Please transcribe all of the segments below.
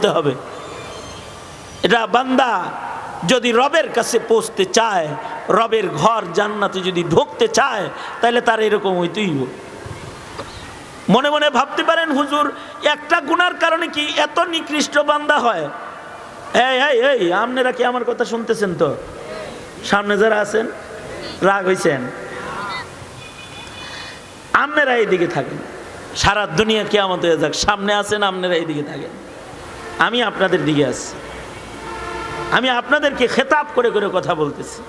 করতে হবে। এটা বান্দা যদি রবের কাছে পৌঁছতে চায়, রবের ঘর জান্নাতে যদি ঢুকতে চায়, তাহলে তার এরকম হইতেই। মনে মনে ভাবতে পারেন হুজুর, একটা গুনার কারণে কি এত নিকৃষ্ট বান্দা হয়? এই এই এই, আপনারা কি আমার কথা শুনতেছেন তো? সামনে যারা আছেন, রাগ হইছেন। আপনারা এইদিকে থাকেন। সারা দুনিয়া কি আমাদের যাক, সামনে আছেন, আপনারা এইদিকে থাকেন। আমি আপনাদের দিকে আছি। আমি আপনাদেরকে খেতাব করে করে কথা বলতেছি।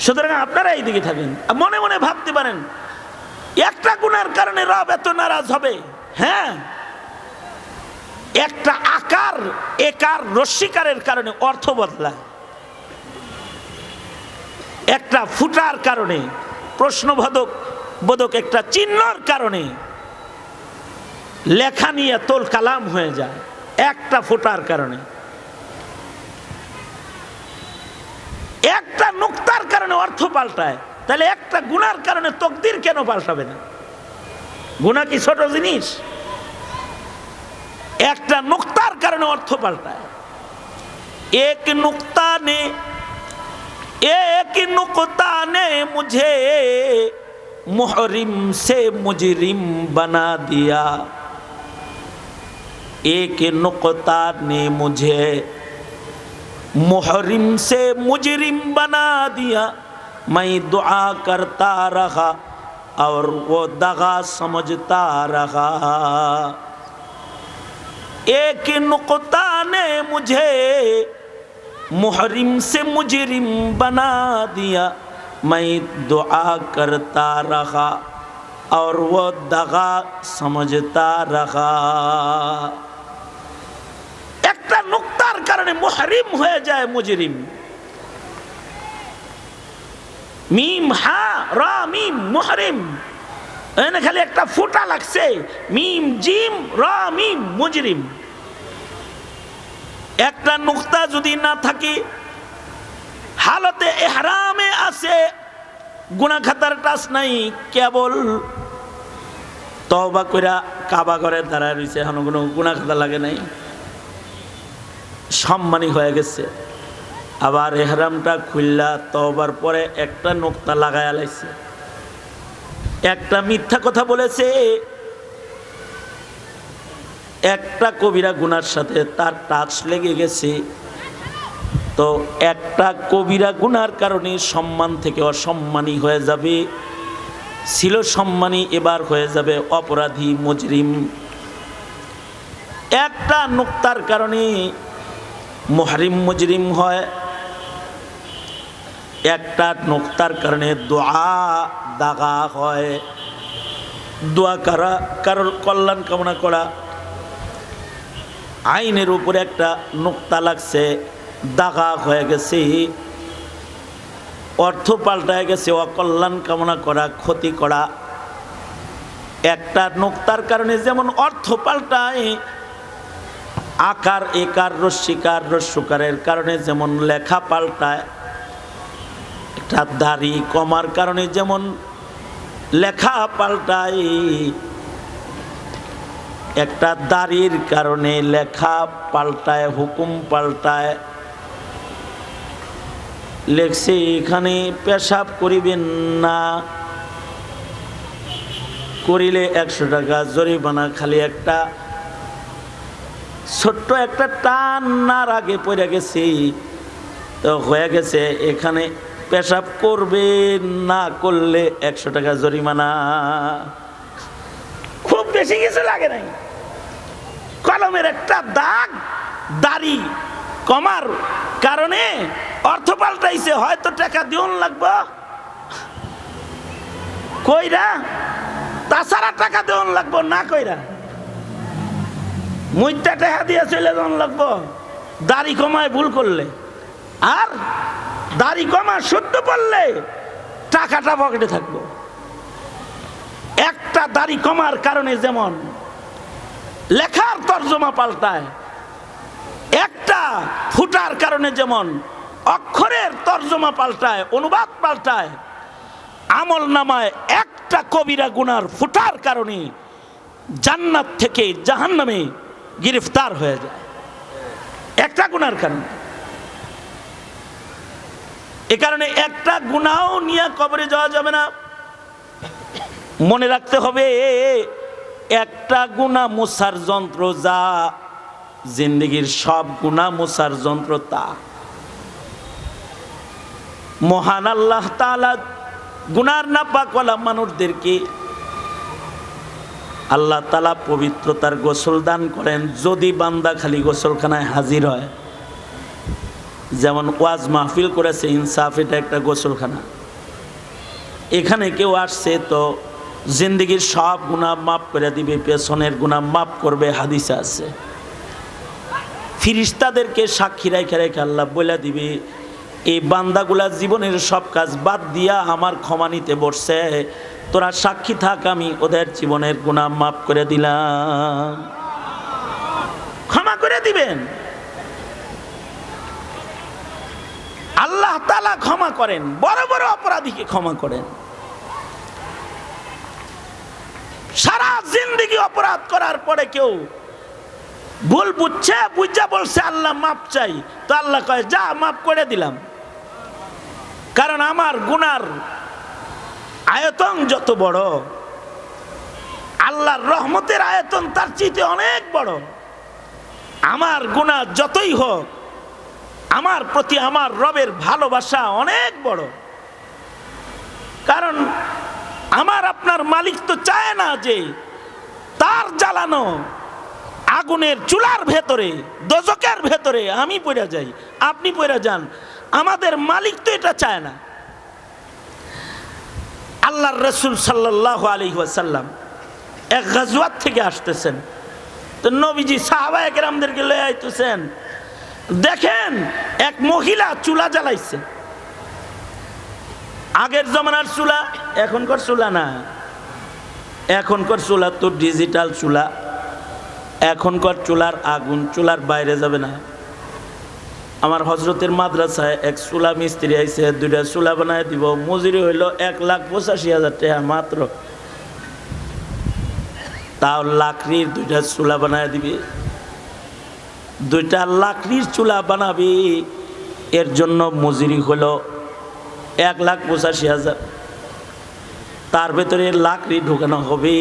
সুতরাং আপনারা এই দিকে থাকেন। মনে মনে ভাবতে পারেন, একটা গুণার কারণে রব এত নারাজ হবে। হ্যাঁ। একটা আকার, একার রস্বীকারের কারণে অর্থ বদলায়। একটা ফুটার কারণে, প্রশ্নবোধক, বোধক একটা চিহ্নর কারণে লেখা নিয়ে তোল কালাম হয়ে যায়। একটা ফোটার কারণে। একটা নুক্তার কারণে অর্থ পাল্টায়। তাহলে একটা গুণার কারণে তকদির কেন পাল্টাবে না? গুণা কি ছোট জিনিস? একটা নুক্তার কারণে অর্থ পাল্টায়। এক নুক্তা নে এক নুকতা নে মুঝে মোহরিম সে মুজরিম বানা দিয়া। ایک نقطہ نے مجھے محرم سے مجرم بنا دیا۔ میں دعا کرتا رہا اور وہ دغا سمجھتا رہا۔ ایک نقطہ نے مجھے محرم سے مجرم بنا دیا۔ میں دعا کرتا رہا اور وہ دغا سمجھتا رہا۔ কারণে মুহরিম হয়ে যায় মুজরিম। মিম, হা, রা, মিম, মুহরিম। এখানে খালি একটা ফুটা লাগছে। মিম, জিম, রা, মিম, মুজরিম। একটা নুক্তা যদি না থাকে, হালতে এহরামে আছে গুনা খাতার টাচ নাই, কেবল তবা কইরা কাবা করে দাঁড়ায় রয়েছে এখন কোনো গুনা খাতা লাগে নাই। সম্মানী হয়ে গেছে। আবার এহরামটা খুললা তবার পরে একটা নোক্তা লাগায় লাইছে। একটা মিথ্যা কথা বলেছে, একটা কবিরা গুনার সাথে তার টাচ লেগে গেছে। তো একটা কবিরা গুনার কারণে সম্মান থেকে অসম্মানী হয়ে যাবে, ছিল সম্মানী এবার হয়ে যাবে অপরাধী মজরিম। একটা নোক্তার কারণে মহারিম মুজরিম হয়। একটা নোক্তার কারণে দোয়া দাগা হয়। দোয়া করা, কারোর কল্যাণ কামনা করা। আইনের উপরে একটা নোক্তা লাগছে, দাগা হয়ে গেছে। অর্থ পাল্টায় গেছে, অকল্যাণ কামনা করা, ক্ষতি করা। একটা নোক্তার কারণে যেমন অর্থ পাল্টায় আকার, একার রস্যিকার রস্যকারের কারণে যেমন লেখা পাল্টায়, একটা দাড়ি কমার কারণে যেমন লেখা পাল্টায়, একটা দাড়ির কারণে লেখা পাল্টায়, হুকুম পাল্টায়। লেখছে, এখানে পেশাব করিবেন না। করিলে একশো টাকা জরিমানা, খালি একটা ছোট্ট একটা টান নার আগে পড়ে গেছে। তো হয়ে গেছে, এখানে পেশাব করবে না করলে একশো টাকা জরিমানা। খুব বেশি কিছু লাগে নাই। কলমের একটা দাগ, দাড়ি, কমার কারণে অর্থ পাল্টাইছে, হয়তো টাকা দিউন লাগবো। কইরা, তাছাড়া টাকা দেওয়ান লাগবো, না কইরা। মুইটা টাকা দিয়ে চলে যাওয়ান লাগবো। দাড়ি কমায় ভুল করলে। আর দাড়ি কমা শুদ্ধ পড়লে টাকাটা পকেটে থাকব। একটা দাড়ি কমার কারণে যেমন লেখার তর্জমা পাল্টায়, একটা ফুটার কারণে যেমন অক্ষরের তর্জমা পাল্টায়, অনুবাদ পাল্টায়, আমল নামায় একটা কবিরা গুনার ফুটার কারণে জান্নাত থেকে জাহান্নামে গ্রেফতার হয়ে যায়। একটা গুনার কারণে। এ কারণে একটা গুনাও নিয়ে কবরে যাওয়া যাবে না। মনে রাখতে হবে, একটা গুণা মোসার যন্ত্র যা জিন্দগির সব গুণা মোসার যন্ত্র তা। মহান আল্লাহ তালা গুনার না পাকওয়ালা মানুষদেরকে আল্লাহ তালা পবিত্রতার গোসল দান করেন, যদি বান্দা খালি গোসলখানায় হাজির হয়। যেমন ওয়াজ মাহফিল করেছে, ইনসাফ, এটা একটা গোসলখানা। এখানে কেউ আসছে তো জিন্দগির সব গুণা মাফ করে দিবে, পেছনের গুণা মাফ করবে, হাদিসে আছে। ফিরিস্তাদেরকে সাক্ষী রেখে রেখে আল্লাহ বলে দিবে এই বান্দাগুলা জীবনের সব কাজ বাদ দিয়া আমার ক্ষমা নিতে বসছে। তোরা সাক্ষী থাক, আমি ওদের জীবনের গুণা মাফ করে দিলাম। ক্ষমা করে দিবেন। আল্লাহ তালা ক্ষমা করেন, বড় বড় অপরাধীকে ক্ষমা করেন। সারা জিন্দগি অপরাধ করার পরে কেউ ভুল বুঝছে, বুঝা বলছে, আল্লাহ মাপ চাই। তো আল্লাহ কয়, যা মাপ করে দিলাম। কারণ আমার গুনার আয়তন যত বড়, আল্লাহর রহমতের আয়তন তার চিতে অনেক বড়। আমার গুণা যতই হোক, আমার প্রতি আমার রবের ভালোবাসা অনেক বড়। কারণ আমার আপনার মালিক তো চায় না যে তার জ্বালানো আগুনের চুলার ভেতরে দজকের ভেতরে আমি পড়ে যাই। আপনি পড়ে যান। আমাদের মালিক তো এটা চায় না। আল্লাহর রসুল সাল্লাহ আলী ওয়াসাল্লাম এক গাজওয়াত থেকে আসতেছেন। তো নবীজি সাহাবায়ক রামদেরকে লয়ে আইতেছেন। দেখেন, এক মহিলা চুলা জ্বালাইছে। আগের জমানার চুলা, এখনকার চুলা না। এখনকার চুলা তো ডিজিটাল চুলা। এখনকার চুলার আগুন চুলার বাইরে যাবে না। আমার হজরতের মাদ্রাসায় এক চুলা মিস্ত্রি আইছে, দুইটা চুলা বানায় দিব। মজুরি হইল এক লাখ পঁচাশি হাজার টাকা মাত্র। তাও লাকড়ির দুইটা চুলা বানায় দিবি। দুইটা লাকড়ির চুলা বানাবি, এর জন্য মজুরি হলো এক লাখ পঁচাশি হাজার। তার ভেতরে লাকড়ি ঢুকানো হবে।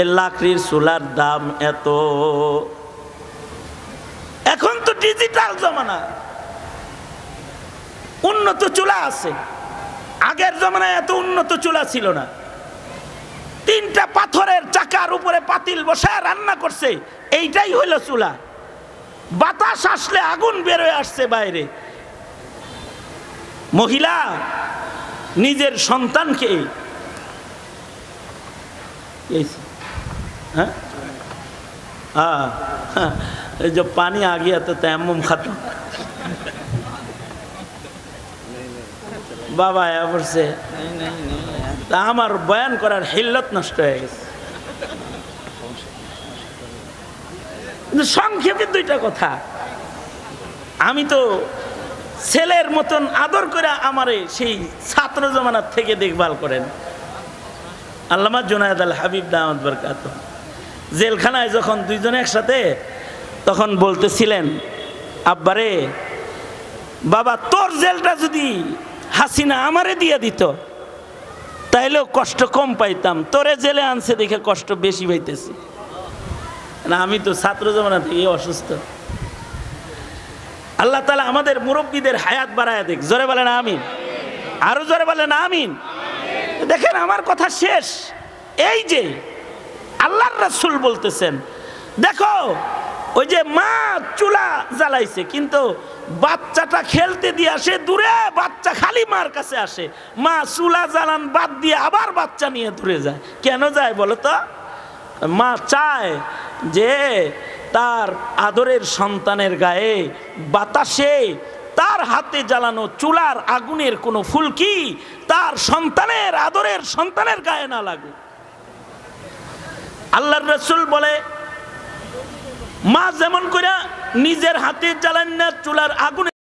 এ লাকড়ির চুলার দাম এত। ডিজিটাল জমানা। উন্নত চুলা আছে। আগের জমানায় এত উন্নত চুলা ছিল না। তিনটা পাথরের চাকার উপরে পাতিল বসায় রান্না করছে, এইটাই হইল চুলা। বাতাস আসলে আগুন বেরোয় আসছে বাইরে। মহিলা, নিজের সন্তানকে হ্যাঁ। हाँ जो पानी आ गया तो तयम खत्म বাবা আয়া পড়ছে তা আমার বয়ান করার হিল্লত নষ্ট হয়ে গেছে কিন্তু সংক্ষেপে দুইটা কথা আমি তো ছেলের মতন আদর করে আমারে সেই ছাত্র জমানার থেকে দেখভাল করেন আল্লামা জুনায়দ আল হাবিব দামদ বরকাত জেলখানায় যখন দুইজন একসাথে তখন বলতেছিলেন, আব্বারে, বাবা, তোর জেলটা যদি হাসিনা আমারে দিয়ে দিত, তাইলেও কষ্ট কম পাইতাম। তোরে জেলে আনছে দেখে কষ্ট বেশি পাইতেছি। না, আমি তো ছাত্র জমানা থেকে অসুস্থ। আল্লাহ তালা আমাদের মুরব্বীদের হায়াত বাড়ায় দেখ জোরে বলেন আমিন। আরও জোরে বলেন আমিন। দেখেন, আমার কথা শেষ। এই যে আল্লাহর রাসূল বলতেছেন, দেখো ওই যে মা চুলা জ্বালাইছে, কিন্তু বাচ্চাটা খেলতে দিয়ে আসে দূরে, বাচ্চা খালি মার কাছে আসে। মা চুলা জ্বালান বাদ দিয়ে আবার বাচ্চা নিয়ে দূরে যায়। কেন যায় বলো তো? মা চায় যে তার আদরের সন্তানের গায়ে বাতাসে তার হাতে জ্বালানো চুলার আগুনের কোনো ফুলকি তার সন্তানের, আদরের সন্তানের গায়ে না লাগুক? আল্লাহর রসুল বলে মা যেমন করে নিজের হাতে জ্বালান না চুলার আগুনে